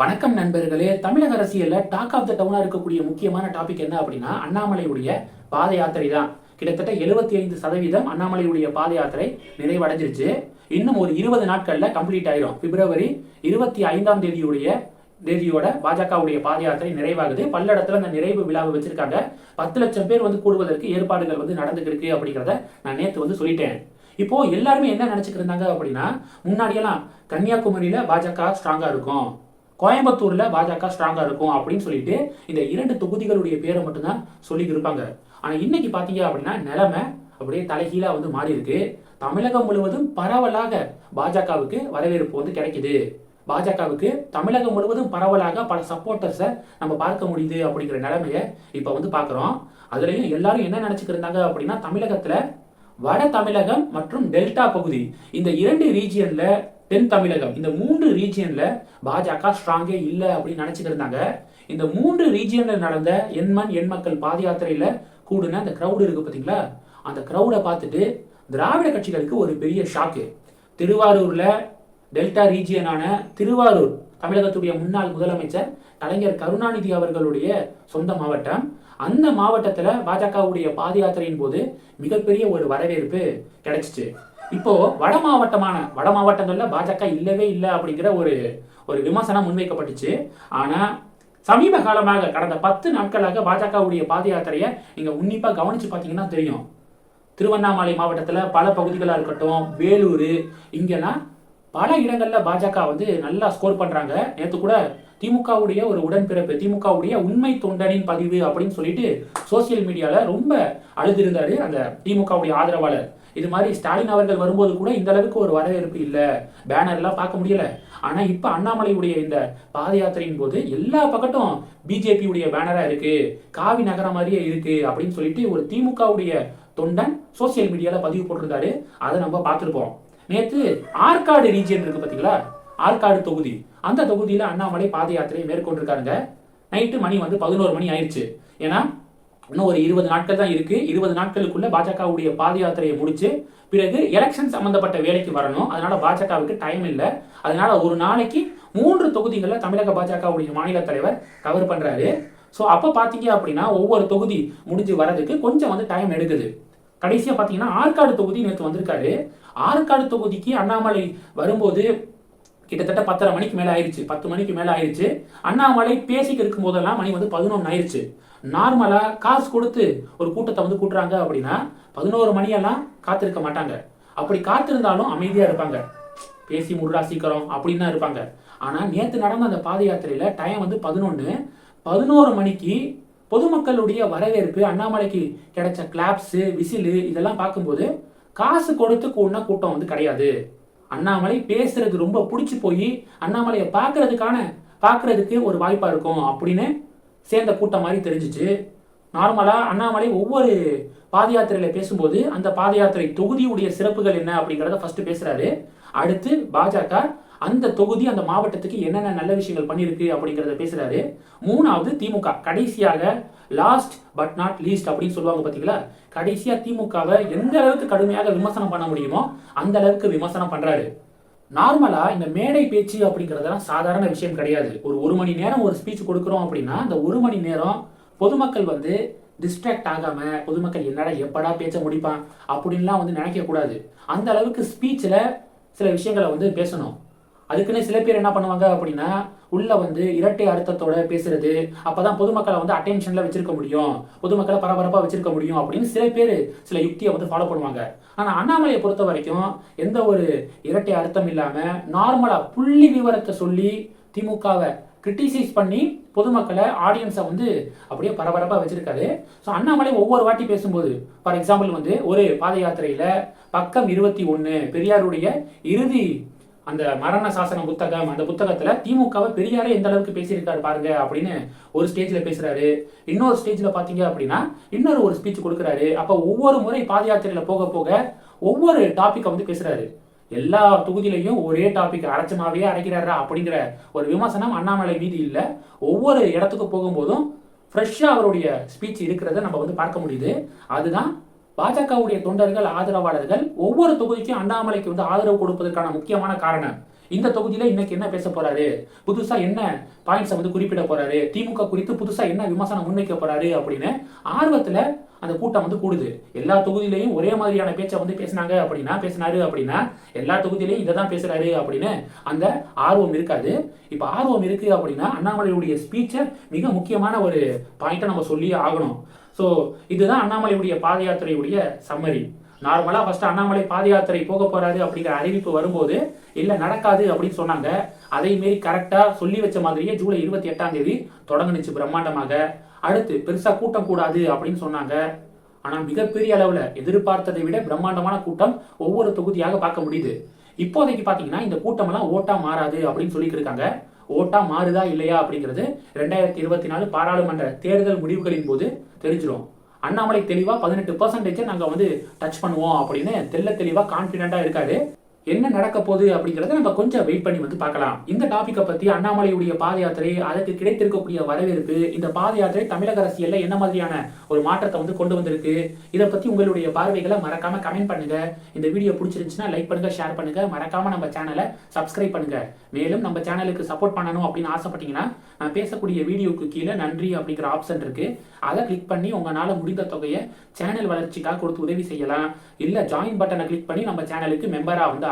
வணக்கம் நண்பர்களே. தமிழக அரசியல்ல டாக் ஆஃப் த டவுனா இருக்கக்கூடிய முக்கியமான டாபிக் என்ன அப்படின்னா அண்ணாமலையுடைய பாத யாத்திரை தான். கிட்டத்தட்ட எழுபத்தி ஐந்து சதவீதம் அண்ணாமலையுடைய பாத யாத்திரை நிறைவடைஞ்சிருச்சு. இன்னும் ஒரு இருபது நாட்கள்ல கம்ப்ளீட் ஆயிரும். பிப்ரவரி இருபத்தி ஐந்தாம் தேதியுடைய தேதியோட பாஜகவுடைய பாத யாத்திரை நிறைவாகுது. பல்லடத்துல அந்த நிறைவு விழாவை வச்சிருக்காங்க. பத்து லட்சம் பேர் வந்து கூடுவதற்கு ஏற்பாடுகள் வந்து நடந்துட்டு இருக்கு அப்படிங்கிறத நான் நேத்து வந்து சொல்லிட்டேன். இப்போ எல்லாருமே என்ன நினைச்சுக்கிட்டு இருந்தாங்க அப்படின்னா முன்னாடியெல்லாம் கன்னியாகுமரியில பாஜக ஸ்ட்ராங்கா இருக்கும். கோயம்புத்தூரில் பாஜக ஸ்ட்ராங்காக இருக்கும் அப்படின்னு சொல்லிட்டு இந்த இரண்டு தொகுதிகளுடைய பேரை மட்டும்தான் சொல்லிட்டு இருப்பாங்க ஆனால் இன்னைக்கு பார்த்தீங்க அப்படின்னா நிலைமை அப்படியே தலைகீழாக வந்து மாறி இருக்கு தமிழகம் முழுவதும் பரவலாக பாஜகவுக்கு வரவேற்பு வந்து கிடைக்குது. பாஜகவுக்கு தமிழகம் முழுவதும் பரவலாக பல சப்போர்ட்டர்ஸை நம்ம பார்க்க முடியுது அப்படிங்கிற நிலைமையை இப்போ வந்து பார்க்குறோம் அதுலேயும் எல்லாரும் என்ன நினச்சிக்கிருந்தாங்க அப்படின்னா தமிழகத்தில் வட தமிழகம் மற்றும் டெல்டா பகுதி இந்த இரண்டு ரீஜியனில் தென் தமிழகம். இந்த மூன்று ரீஜியன்ல பாஜக ஸ்ட்ராங்கே இல்லை அப்படின்னு நினைச்சிட்டு இருந்தாங்க. இந்த மூன்று ரீஜியன்ல நடந்த எண்மண் எண் மக்கள் பாத யாத்திரையில கூடுன அந்த கிரௌடு இருக்கு பாத்தீங்களா? அந்த கிரௌடை பார்த்துட்டு திராவிட கட்சிகளுக்கு ஒரு பெரிய ஷாக்கு திருவாரூர்ல டெல்டா ரீஜியனான திருவாரூர் தமிழகத்துடைய முன்னாள் முதலமைச்சர் கலைஞர் கருணாநிதி அவர்களுடைய சொந்த மாவட்டம். அந்த மாவட்டத்தில் பாஜகவுடைய பாத யாத்திரையின் போது மிகப்பெரிய ஒரு வரவேற்பு கிடைச்சிச்சு. இப்போ வட மாவட்டமான வட மாவட்டங்களில் பாஜக இல்லவே இல்லை அப்படிங்கிற ஒரு ஒரு விமர்சனம் முன்வைக்கப்பட்டுச்சு. ஆனா சமீப காலமாக கடந்த பத்து நாட்களாக பாஜகவுடைய பாத யாத்திரையை நீங்க உன்னிப்பா கவனிச்சு பார்த்தீங்கன்னா தெரியும். திருவண்ணாமலை மாவட்டத்தில் பல பகுதிகளாக இருக்கட்டும் வேலூர் இங்கெல்லாம் பல இடங்களில் பாஜக வந்து நல்லா ஸ்கோர் பண்ணுறாங்க நேற்று கூட திமுகவுடைய ஒரு உடன்பிறப்பு திமுகவுடைய உண்மை தொண்டனின் பதிவு அப்படின்னு சொல்லிட்டு சோசியல் மீடியாவில் ரொம்ப அழுதிருந்தாரு அந்த திமுகவுடைய ஆதரவாளர். இது மாதிரி ஸ்டாலின் அவர்கள் வரும்போது கூட இந்த அளவுக்கு ஒரு வரவேற்பு இல்லை. பேனர்லாம் பார்க்க முடியல. ஆனா இப்ப அண்ணாமலையுடைய இந்த பாத யாத்திரையின் போது எல்லா பக்கட்டும் பிஜேபி உடைய பேனரா இருக்கு. காவி நகரம் மாதிரியே இருக்கு அப்படின்னு சொல்லிட்டு ஒரு திமுகவுடைய தொண்டன் சோசியல் மீடியால பதிவு போட்டிருந்தாரு. அதை நம்ம பார்த்துருப்போம். நேத்து ஆற்காடு ரீஜியன் இருக்கு பாத்தீங்களா? ஆற்காடு தொகுதி. அந்த தொகுதியில அண்ணாமலை பாத யாத்திரையை மேற்கொண்டிருக்காருங்க. நைட்டு மணி வந்து பதினோரு மணி ஆயிடுச்சு. ஏன்னா இன்னும் ஒரு இருபது நாட்கள் தான் இருக்கு. இருபது நாட்களுக்குள்ள பாஜகவுடைய பாத யாத்திரையை முடிச்சு பிறகு எலெக்ஷன் சம்பந்தப்பட்ட வேலைக்கு வரணும். அதனால பாஜகவுக்கு டைம் இல்லை. அதனால ஒரு நாளைக்கு மூன்று தொகுதிகளில் தமிழக பாஜகவுடைய மாநில தலைவர் கவர் பண்றாரு. ஸோ அப்போ பார்த்தீங்க அப்படின்னா ஒவ்வொரு தொகுதி முடிஞ்சு வர்றதுக்கு கொஞ்சம் வந்து டைம் எடுக்குது. கடைசியாக பார்த்தீங்கன்னா ஆற்காடு தொகுதி நேற்று வந்திருக்காரு. ஆற்காடு தொகுதிக்கு அண்ணாமலை வரும்போது கிட்டத்தட்ட பத்தரை மணிக்கு மேலே ஆயிடுச்சு பத்து மணிக்கு மேலே ஆயிடுச்சு அண்ணாமலை பேசிக்க இருக்கும் போதெல்லாம் மணி வந்து பதினொன்று ஆயிடுச்சு நார்மலாக காசு கொடுத்து ஒரு கூட்டத்தை வந்து கூட்டுறாங்க அப்படின்னா பதினோரு மணியெல்லாம் காத்திருக்க மாட்டாங்க. அப்படி காத்திருந்தாலும் அமைதியாக இருப்பாங்க. பேசி முடிடா சீக்கிரம் அப்படின்னு தான் இருப்பாங்க. ஆனால் நேற்று நடந்த அந்த பாத யாத்திரையில் டைம் வந்து பதினொன்று பதினோரு மணிக்கு பொதுமக்களுடைய வரவேற்பு அண்ணாமலைக்கு கிடைச்ச கிளாப்ஸு விசிலு இதெல்லாம் பார்க்கும்போது காசு கொடுத்து கூடின கூட்டம் வந்து கிடையாது. அண்ணாமலை பேசுறது ரொம்ப பிடிச்சி போய் அண்ணாமலையை பார்க்கறதுக்கான பார்க்கறதுக்கு ஒரு வாய்ப்பாக இருக்கும் அப்படின்னு சேர்ந்த கூட்டம் மாதிரி தெரிஞ்சிச்சு. நார்மலாக அண்ணாமலை ஒவ்வொரு பாத யாத்திரையில் பேசும்போது அந்த பாத யாத்திரை தொகுதியுடைய சிறப்புகள் என்ன அப்படிங்கிறத ஃபர்ஸ்ட் பேசுறாரு. அடுத்து பாஜக அந்த தொகுதி அந்த மாவட்டத்துக்கு என்னென்ன நல்ல விஷயங்கள் பண்ணியிருக்கு அப்படிங்கிறத பேசுறாரு. மூணாவது திமுக. கடைசியாக லாஸ்ட் பட் நாட் லீஸ்ட் அப்படின்னு சொல்லுவாங்க பார்த்தீங்களா கடைசியாக திமுகவை எந்த அளவுக்கு கடுமையாக விமர்சனம் பண்ண முடியுமோ அந்த அளவுக்கு விமர்சனம் பண்றாரு. நார்மலா இந்த மேடை பேச்சு அப்படிங்கறதெல்லாம் சாதாரண விஷயம் கிடையாது. ஒரு ஒரு மணி நேரம் ஒரு ஸ்பீச் கொடுக்குறோம் அப்படின்னா அந்த ஒரு மணி நேரம் பொதுமக்கள் வந்து டிஸ்ட்ராக்ட் ஆகாம பொதுமக்கள் என்னடா எப்படா பேச்ச முடிப்பான் அப்படின்லாம் வந்து நினைக்க கூடாது அந்த அளவுக்கு ஸ்பீச்சில் சில விஷயங்களை வந்து பேசணும். அதுக்குன்னு சில பேர் என்ன பண்ணுவாங்க அப்படின்னா உள்ள வந்து இரட்டை அர்த்தத்தோட பேசுறது அப்பதான் பொதுமக்களை வந்து அட்டென்ஷன்ல வச்சிருக்க முடியும். பொதுமக்களை பரபரப்பா வச்சிருக்க முடியும் அப்படின்னு சில பேர் சில யுக்தியை வந்து ஃபாலோ பண்ணுவாங்க. ஆனா அண்ணாமலையை பொறுத்த வரைக்கும் எந்த ஒரு இரட்டை அர்த்தம் இல்லாம நார்மலா புள்ளி விவரத்தை சொல்லி திமுகவை கிரிட்டிசைஸ் பண்ணி பொதுமக்களை ஆடியன்ஸை வந்து அப்படியே பரபரப்பாக வச்சிருக்காரு. ஸோ அண்ணாமலை ஒவ்வொரு வாட்டி பேசும்போது ஃபார் எக்ஸாம்பிள் வந்து ஒரு பாத யாத்திரையில் பக்கம் இருபத்தி ஒன்று பெரியாருடைய இறுதி அந்த மரண சாசன புத்தகம் அந்த புத்தகத்துல திமுகவை பெரியாரே எந்த அளவுக்கு பேசியிருக்காரு பாருங்க அப்படின்னு ஒரு ஸ்டேஜ்ல பேசுறாரு. இன்னொரு ஸ்டேஜ்ல பாத்தீங்க அப்படின்னா இன்னொரு ஒரு ஸ்பீச் கொடுக்குறாரு. அப்ப ஒவ்வொரு முறை பாத யாத்திரையில போக போக ஒவ்வொரு டாபிக்கை வந்து பேசுறாரு. எல்லா தொகுதியிலையும் ஒரே டாபிக் அரைச்சமாவே அரைக்கிறாரா அப்படிங்கிற ஒரு விமர்சனம் அண்ணாமலை மீது இல்ல. ஒவ்வொரு இடத்துக்கு போகும்போதும் ஃப்ரெஷ்ஷா அவருடைய ஸ்பீச் இருக்கிறத நம்ம வந்து பார்க்க முடியுது. அதுதான் பாஜகவுடைய தொண்டர்கள் ஆதரவாளர்கள் ஒவ்வொரு தொகுதிக்கும் அண்ணாமலைக்கு வந்து ஆதரவு கொடுப்பதற்கான முக்கியமான காரணம். இந்த தொகுதியில இன்னைக்கு என்ன பேச போறாரு? புதுசா என்ன பாயிண்ட்ஸை வந்து குறிப்பிட போறாரு? திமுக குறித்து புதுசா என்ன விமர்சனம் முன்வைக்க போறாரு அப்படின்னு ஆர்வத்துல அந்த கூட்டம் வந்து கூடுது. எல்லா தொகுதியிலையும் ஒரே மாதிரியான பேச்சை வந்து பேசினாங்க அப்படின்னா பேசினாரு அப்படின்னா எல்லா தொகுதியிலையும் இதை தான் பேசுறாரு அப்படின்னு அந்த ஆர்வம் இருக்காது. இப்போ ஆர்வம் இருக்கு அப்படின்னா அண்ணாமலையுடைய ஸ்பீச்சை மிக முக்கியமான ஒரு பாயிண்ட்டை நம்ம சொல்லி ஆகணும். ஸோ இதுதான் அண்ணாமலையுடைய பாத யாத்திரையுடைய சம்மரி நார்மலாக ஃபஸ்ட்டு அண்ணாமலை பாத யாத்திரை போக போகிறாரு அப்படிங்கிற அறிவிப்பு வரும்போது இல்லை நடக்காது அப்படின்னு சொன்னாங்க. அதை மாரி கரெக்டாக சொல்லி வச்ச மாதிரியே ஜூலை இருபத்தி எட்டாம் தேதி தொடங்குனுச்சு பிரம்மாண்டமாக. அடுத்து பெருசாக கூட்டம் கூடாது அப்படின்னு சொன்னாங்க. ஆனால் மிகப்பெரிய அளவில் எதிர்பார்த்ததை விட பிரம்மாண்டமான கூட்டம் ஒவ்வொரு தொகுதியாக பார்க்க முடியுது. இப்போதைக்கு பார்த்தீங்கன்னா இந்த கூட்டமெல்லாம் ஓட்டா மாறாது அப்படின்னு சொல்லிட்டு இருக்காங்க ஓட்டா மாறுதா இல்லையா அப்படிங்கிறது ரெண்டாயிரத்தி இருபத்தி நாலு பாராளுமன்ற தேர்தல் முடிவுகளின் போது தெரிஞ்சிடும் அண்ணாமலை தெளிவாக பதினெட்டு பர்சன்டேஜ் நாங்கள் வந்து டச் பண்ணுவோம் அப்படின்னு தெள்ள தெளிவாக கான்ஃபிடென்ட்டாக இருக்காரு. என்ன நடக்க போகுது அப்படிங்கிறத நம்ம கொஞ்சம் வெயிட் பண்ணி வந்து பார்க்கலாம். இந்த டாப்பிக்கை பற்றி அண்ணாமலையுடைய பாத யாத்திரை அதற்கு கிடைத்திருக்கக்கூடிய வரவேற்பு இந்த பாத யாத்திரை தமிழக அரசியலில் என்ன மாதிரியான ஒரு மாற்றத்தை வந்து கொண்டு வந்திருக்கு? இதை பற்றி உங்களுடைய பார்வைகளை மறக்காம கமெண்ட் பண்ணுங்க. இந்த வீடியோ பிடிச்சிருந்துச்சுன்னா லைக் பண்ணுங்க ஷேர் பண்ணுங்க. மறக்காம நம்ம சேனலை சப்ஸ்கிரைப் பண்ணுங்க. மேலும் நம்ம சேனலுக்கு சப்போர்ட் பண்ணணும் அப்படின்னு ஆசைப்பட்டீங்கன்னா நான் பேசக்கூடிய வீடியோக்கு கீழே நன்றி அப்படிங்கிற ஆப்ஷன் இருக்கு. அதை கிளிக் பண்ணி உங்களால் முடிந்த தொகையை சேனல் வளர்ச்சிக்காக கொடுத்து உதவி செய்யலாம். இல்லை ஜாயின் பட்டனை கிளிக் பண்ணி நம்ம சேனலுக்கு மெம்பராக வந்து